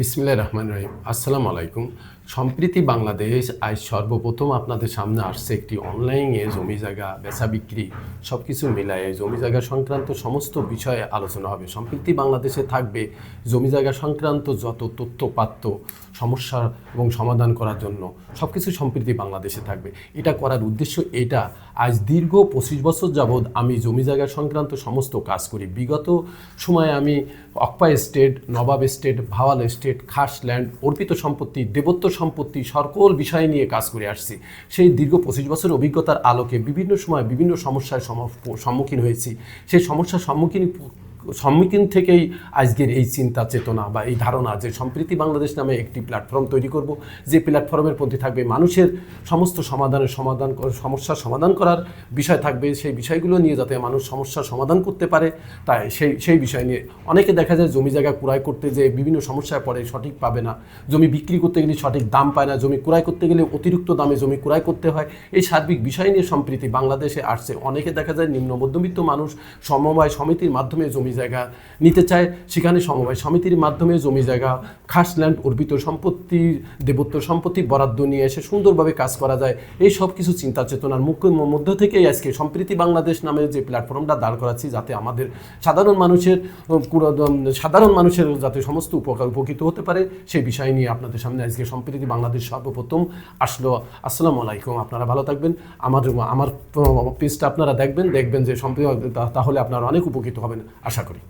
বিসমিল্লাহ রহমান রহিম। আসসালামু আলাইকুম সম্প্রীতি বাংলাদেশ আজ সর্বপ্রথম আপনাদের সামনে আসছে একটি অনলাইনে জমি জায়গা, বেচা বিক্রি সব কিছু মিলায়ে জমি জায়গা সংক্রান্ত সমস্ত বিষয়ে আলোচনা হবে। সম্প্রীতি বাংলাদেশে থাকবে জমি জায়গা সংক্রান্ত যত তথ্যপাত্য সমস্যা এবং সমাধান করার জন্য সব কিছু সম্প্রীতি বাংলাদেশে থাকবে। এটা করার উদ্দেশ্য এটা। আজ দীর্ঘ পঁচিশ বছর যাবৎ আমি জমি জায়গা সংক্রান্ত সমস্ত কাজ করি। বিগত সময়ে আমি অক্পা state, Nawab state, Bhawal state খাস ল্যান্ড অর্পিত সম্পত্তি, দেবত্ব সম্পত্তি, সকল বিষয় নিয়ে কাজ করে আসছি। সেই দীর্ঘ পঁচিশ বছর অভিজ্ঞতার আলোকে বিভিন্ন সময় বিভিন্ন সমস্যার সম- সম্মুখীন হয়েছি। সেই সমস্যার সম্মুখীন সম্মুখীন থেকেই আজকের এই চিন্তা, চেতনা বা এই ধারণা যে সম্প্রীতি বাংলাদেশ নামে একটি প্ল্যাটফর্ম তৈরি করব, যে প্ল্যাটফর্মের মধ্যে থাকবে মানুষের সমস্ত সমাধানের সমাধান সমস্যার সমাধান করার বিষয় থাকবে। সেই বিষয়গুলো নিয়ে যাতে মানুষ সমস্যার সমাধান করতে পারে, তাই সেই সেই বিষয় নিয়ে অনেকে দেখা যায় জমি জায়গা ক্রয় করতে যে বিভিন্ন সমস্যায় পড়ে, সঠিক পাবে না। জমি বিক্রি করতে গেলে সঠিক দাম পায় না, জমি ক্রয় করতে গেলে অতিরিক্ত দামে জমি ক্রয় করতে হয়। এই সার্বিক বিষয় নিয়ে সম্প্রীতি বাংলাদেশে আসছে। অনেকে দেখা যায় নিম্ন মধ্যবিত্ত মানুষ সমবায় সমিতির মাধ্যমে জমি জায়গা নিতে চায়, সেখানে সমবায় সমিতির মাধ্যমে জমি জায়গা, খাস ল্যান্ড অর্পিত সম্পত্তি, দেবত্ব সম্পত্তি, বরাদ্দ নিয়ে এসে সুন্দরভাবে কাজ করা যায়। এই সব কিছু চিন্তা চেতনার মুখ্য মধ্য থেকেই আজকে সম্প্রীতি বাংলাদেশ নামে যে প্ল্যাটফর্মটা দাঁড় করাচ্ছি, যাতে আমাদের সাধারণ মানুষের সাধারণ মানুষের যাতে সমস্ত উপকার উপকৃত হতে পারে, সেই বিষয় নিয়ে আপনাদের সামনে আজকে সম্প্রীতি বাংলাদেশ সর্বপ্রথম আসলো। আসসালামু আলাইকুম, আপনারা ভালো থাকবেন। আমার আমার পেজটা আপনারা দেখবেন দেখবেন যে সম্প্রীতি তাহলে আপনারা অনেক উপকৃত হবেন, আশা করি।